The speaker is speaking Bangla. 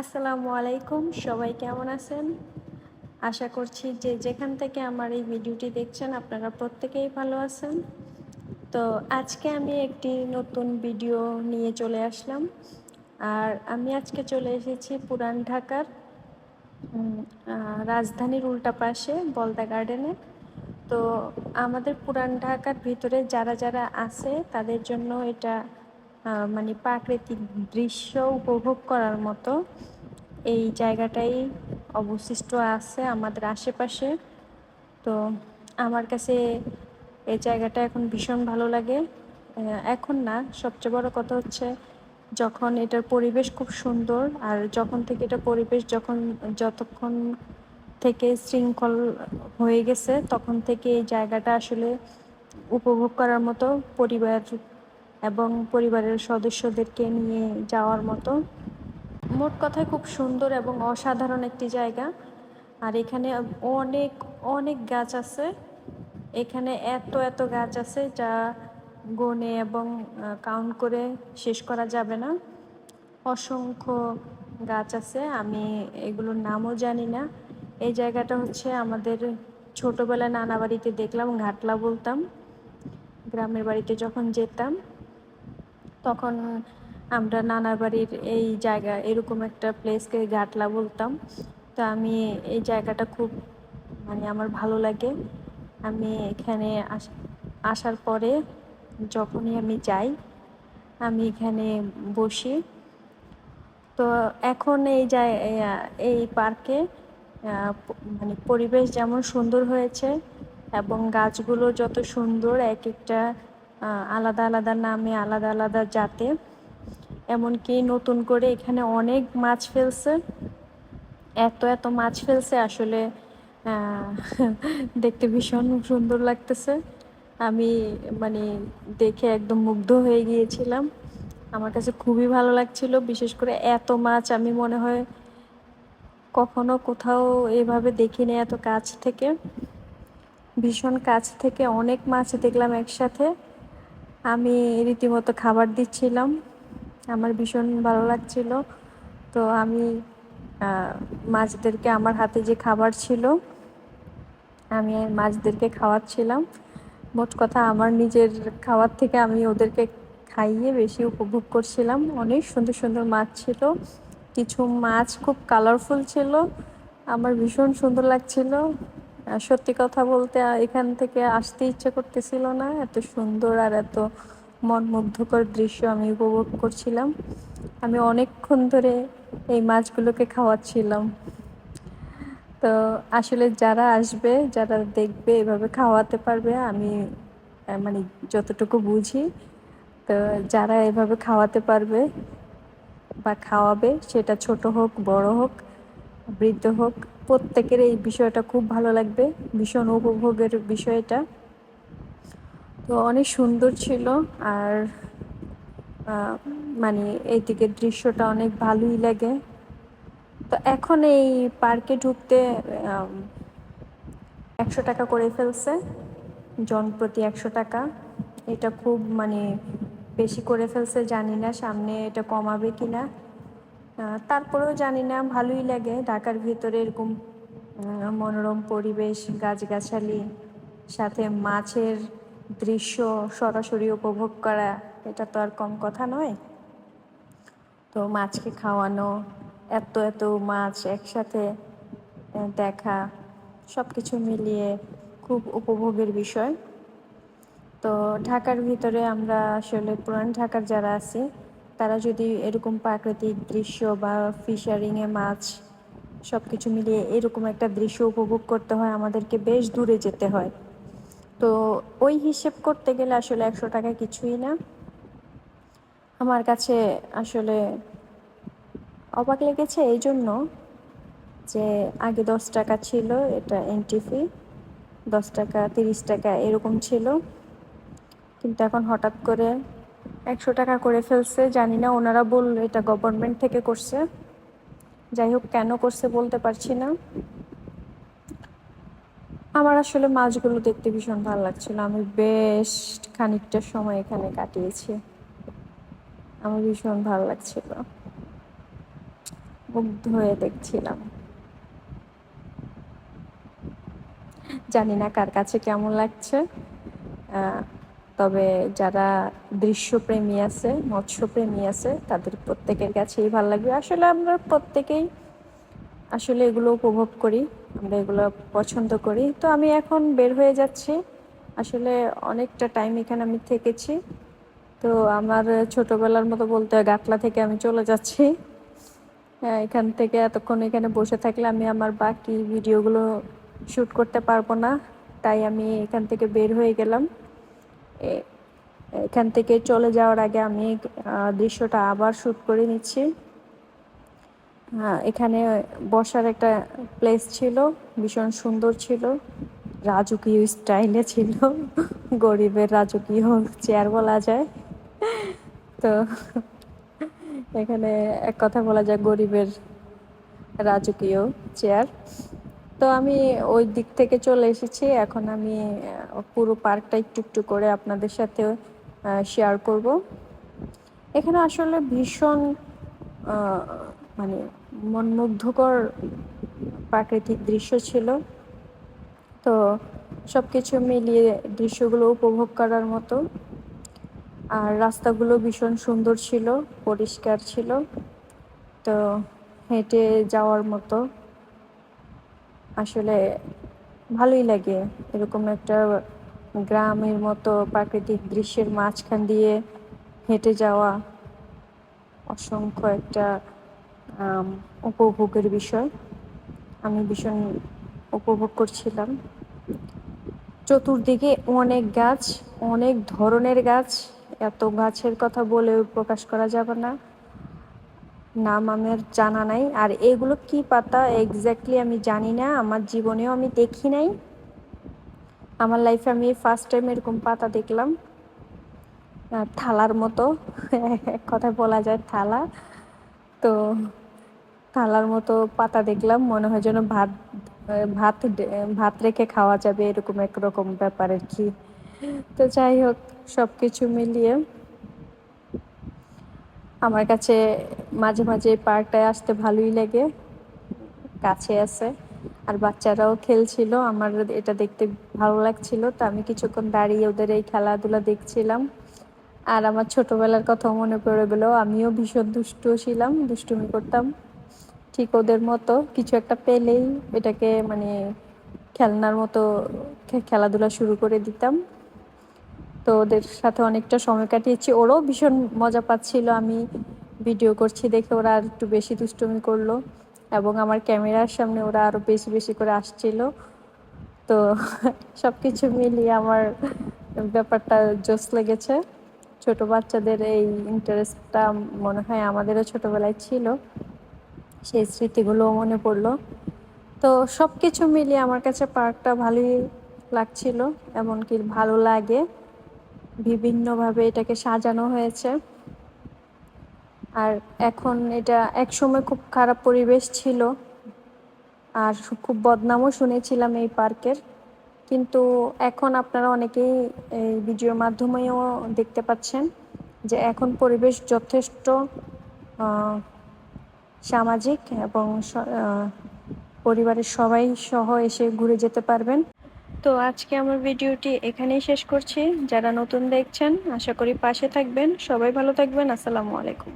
আসসালামু আলাইকুম, সবাই কেমন আছেন? আশা করছি যে যেখান থেকে আমার এই ভিডিওটি দেখছেন, আপনারা প্রত্যেকেই ভালো আছেন। তো আজকে আমি একটি নতুন ভিডিও নিয়ে চলে আসলাম। আর আমি আজকে চলে এসেছি পুরান ঢাকার রাজধানীর উল্টা পাশে বলদা গার্ডেনে। তো আমাদের পুরান ঢাকার ভিতরে যারা যারা আছে, তাদের জন্য এটা মানে প্রাকৃতিক দৃশ্য উপভোগ করার মতো এই জায়গাটাই অবশিষ্ট আছে আমাদের আশেপাশে। তো আমার কাছে এই জায়গাটা এখন ভীষণ ভালো লাগে। এখন না, সবচেয়ে বড় কথা হচ্ছে যখন এটার পরিবেশ খুব সুন্দর আর যখন থেকে এটা পরিবেশ যখন যতক্ষণ থেকে শৃঙ্খল হয়ে গেছে তখন থেকে এই জায়গাটা আসলে উপভোগ করার মতো পরিবার এবং পরিবারের সদস্যদেরকে নিয়ে যাওয়ার মতো। মোট কথায় খুব সুন্দর এবং অসাধারণ একটি জায়গা। আর এখানে অনেক অনেক গাছ আছে। এখানে এত এত গাছ আছে যা গনে এবং কাউন্ট করে শেষ করা যাবে না। অসংখ্য গাছ আছে, আমি এগুলোর নামও জানি না। এই জায়গাটা হচ্ছে আমাদের ছোটোবেলায় নানা বাড়িতে দেখলাম, ঘাটলা বলতাম। গ্রামের বাড়িতে যখন যেতাম তখন আমরা নানার বাড়ির এই জায়গা, এরকম একটা প্লেসকে ঘাটলা বলতাম। তো আমি এই জায়গাটা খুব মানে আমার ভালো লাগে। আমি এখানে আসার পরে যখনই আমি যাই, আমি এখানে বসি। তো এখন এই যায় এই পার্কে মানে পরিবেশ যেমন সুন্দর হয়েছে এবং গাছগুলো যত সুন্দর, এক একটা আলাদা আলাদা নামে, আলাদা আলাদা জাতে। এমনকি নতুন করে এখানে অনেক মাছ ফেলছে। এত এত মাছ ফেলছে, আসলে দেখতে ভীষণ সুন্দর লাগতেছে। আমি মানে দেখে একদম মুগ্ধ হয়ে গিয়েছিলাম। আমার কাছে খুবই ভালো লাগছিল, বিশেষ করে এত মাছ আমি মনে হয় কখনো কোথাও এভাবে দেখিনি এত কাছ থেকে। ভীষণ কাছ থেকে অনেক মাছ দেখলাম একসাথে। আমি রীতিমতো খাবার দিচ্ছিলাম। আমার ভীষণ ভালো লাগছিল। তো আমি মাছদেরকে, আমার হাতে যে খাবার ছিল, আমি মাছদেরকে খাওয়াচ্ছিলাম। মোট কথা, আমার নিজের খাওয়ার থেকে আমি ওদেরকে খাইয়ে বেশি উপভোগ করছিলাম। অনেক সুন্দর সুন্দর মাছ ছিল। কিছু মাছ খুব কালারফুল ছিল। আমার ভীষণ সুন্দর লাগছিল। সত্যি কথা বলতে এখান থেকে আসতে ইচ্ছে করতেছিল না। এত সুন্দর আর এত মনমুগ্ধকর দৃশ্য আমি উপভোগ করছিলাম। আমি অনেকক্ষণ ধরে এই মাছগুলোকে খাওয়াচ্ছিলাম। তো আসলে যারা আসবে, যারা দেখবে, এভাবে খাওয়াতে পারবে, আমি মানে যতটুকু বুঝি, তো যারা এভাবে খাওয়াতে পারবে বা খাওয়াবে, সেটা ছোট হোক, বড় হোক বৃদ্ধ হোক, প্রত্যেকের এই বিষয়টা খুব ভালো লাগবে, ভীষণ উপভোগের বিষয়টা। তো অনেক সুন্দর ছিল আর মানে এইদিকের দৃশ্যটা অনেক ভালোই লাগে। তো এখন এই পার্কে ঢুকতে একশো টাকা করে ফেলছে, জন প্রতি একশো টাকা। এটা খুব মানে বেশি করে ফেলছে, জানি না সামনে এটা কমাবে কি না তারপরেও জানি না, ভালোই লাগে। ঢাকার ভিতরে এরকম মনোরম পরিবেশ, গাছগাছালি, সাথে মাছের দৃশ্য সরাসরি উপভোগ করা, এটা তো আর কম কথা নয়। তো মাছকে খাওয়ানো, এত এত মাছ একসাথে দেখা সব কিছু মিলিয়ে খুব উপভোগের বিষয়। তো ঢাকার ভিতরে আমরা আসলে পুরান ঢাকার যারা আছি তারা যদি এরকম প্রাকৃতিক দৃশ্য বা ফিশারিংয়ে মাছ সব কিছু মিলিয়ে এরকম একটা দৃশ্য উপভোগ করতে হয়, আমাদেরকে বেশ দূরে যেতে হয়। তো ওই হিসেব করতে গেলে আসলে একশো টাকা কিছুই না। আমার কাছে আসলে অবাক লেগেছে এই জন্য যে আগে দশ টাকা ছিল এটা এন্ট্রি ফি দশ টাকা, তিরিশ টাকা এরকম ছিল। কিন্তু এখন হঠাৎ করে একশো টাকা করে ফেলছে, জানি না, ওনারা বলল এটা গভর্নমেন্ট থেকে করছে। যাই হোক, কেন করছে বলতে পারছি না। আমার আসলে মাছগুলো দেখতে ভীষণ ভালো লাগছিল। আমি বেশ খানিকটা সময় এখানে কাটিয়েছি। আমার ভীষণ ভালো লাগছিল। মুগ্ধ হয়ে দেখছিলাম। জানি না কার কাছে কেমন লাগছে। তবে যারা দৃশ্যপ্রেমী আছে মৎস্যপ্রেমী আছে তাদের প্রত্যেকের কাছেই ভালো লাগবে। আসলে আমরা প্রত্যেকেই আসলে এগুলো উপভোগ করি আমরা এগুলো পছন্দ করি। তো আমি এখন বের হয়ে যাচ্ছি। আসলে অনেকটা টাইম এখানে আমি থেকেছি। তো আমার ছোটবেলার মতো বলতে হয় গাটলা থেকে আমি চলে যাচ্ছি। হ্যাঁ, এখান থেকে এতক্ষণ এখানে বসে থাকলে আমি আমার বাকি ভিডিওগুলো শ্যুট করতে পারব না। তাই আমি এখান থেকে বের হয়ে গেলাম। এখান থেকে চলে যাওয়ার আগে আমি দৃশ্যটা আবার শ্যুট করে নিচ্ছি। হ্যাঁ এখানে বসার একটা প্লেস ছিল, ভীষণ সুন্দর ছিল। রাজকীয় স্টাইলে ছিল। গরিবের রাজকীয় চেয়ার বলা যায়। তো এখানে এক কথা বলা যায়, গরিবের রাজকীয় চেয়ার তো আমি ওই দিক থেকে চলে এসেছি। এখন আমি পুরো পার্কটা একটু একটু করে আপনাদের সাথে শেয়ার করব। এখানে আসলে ভীষণ মানে মনমুগ্ধকর প্রাকৃতিক দৃশ্য ছিল। তো সব কিছু মিলিয়ে দৃশ্যগুলো উপভোগ করার মতো। আর রাস্তাগুলো ভীষণ সুন্দর ছিল, পরিষ্কার ছিল। তো হেঁটে যাওয়ার মতো। আসলে ভালোই লাগে। এরকম একটা গ্রামের মতো প্রাকৃতিক দৃশ্যের মাঝখান দিয়ে হেঁটে যাওয়া অসংখ্য একটা উপভোগের বিষয়। আমি ভীষণ উপভোগ করছিলাম। চতুর্দিকে অনেক গাছ, অনেক ধরনের গাছ। এত গাছের কথা বলে প্রকাশ করা যাবে না। নাম আমার জানা নাই। আর এগুলো কি পাতা এক্স্যাক্টলি আমি জানি না, আমার জীবনেও আমি দেখি নাই। আমার লাইফে আমি ফার্স্ট টাইম এরকম পাতা দেখলাম। থালার মতো। এক কথায় বলা যায় থালা। তো থালার মতো পাতা দেখলাম, মনে হয় যেন ভাত ভাত ভাত রেখে খাওয়া যাবে এরকম একরকম ব্যাপার আর কি। তো যাই হোক সব কিছু মিলিয়ে আমার কাছে মাঝে মাঝে পার্কটায় আসতে ভালোই লাগে। কাছে আছে। আর বাচ্চারাও খেলছিল। আমার এটা দেখতে ভালো লাগছিল। তো আমি কিছুক্ষণ দাঁড়িয়ে ওদের এই খেলাধুলা দেখছিলাম। আর আমার ছোটবেলার কথা মনে পড়ে গেল। আমিও ভীষণ দুষ্টু ছিলাম, দুষ্টুমি করতাম। ঠিক ওদের মতো কিছু একটা পেলেই এটাকে মানে খেলনার মতো খেলাধুলা শুরু করে দিতাম। তো ওদের সাথে অনেকটা সময় কাটিয়েছি। ওরাও ভীষণ মজা পাচ্ছিল। আমি ভিডিও করছি দেখে ওরা আর একটু বেশি দুষ্টুমি করল এবং আমার ক্যামেরার সামনে ওরা আরও বেশি বেশি করে আসছিল। তো সব কিছু মিলিয়ে আমার ব্যাপারটা জোস লেগেছে। ছোট বাচ্চাদের এই ইন্টারেস্টটা মনে হয় আমাদেরও ছোটবেলায় ছিল। সেই স্মৃতিগুলোও মনে পড়ল। তো সব কিছু মিলিয়ে আমার কাছে পার্কটা ভালোই লাগছিল। এমনকি ভালো লাগে। বিভিন্নভাবে এটাকে সাজানো হয়েছে। আর এখন এটা একসময় খুব খারাপ পরিবেশ ছিল। আর খুব বদনামও শুনেছিলাম এই পার্কের। কিন্তু এখন আপনারা অনেকেই এই ভিডিওর মাধ্যমেও দেখতে পাচ্ছেন যে এখন পরিবেশ যথেষ্ট সামাজিক এবং পরিবারের সবাই সহ এসে ঘুরে যেতে পারবেন। তো আজকে আমার ভিডিওটি এখানেই শেষ করছি। যারা নতুন দেখছেন, আশা করি পাশে থাকবেন। সবাই ভালো থাকবেন। আসসালামু আলাইকুম।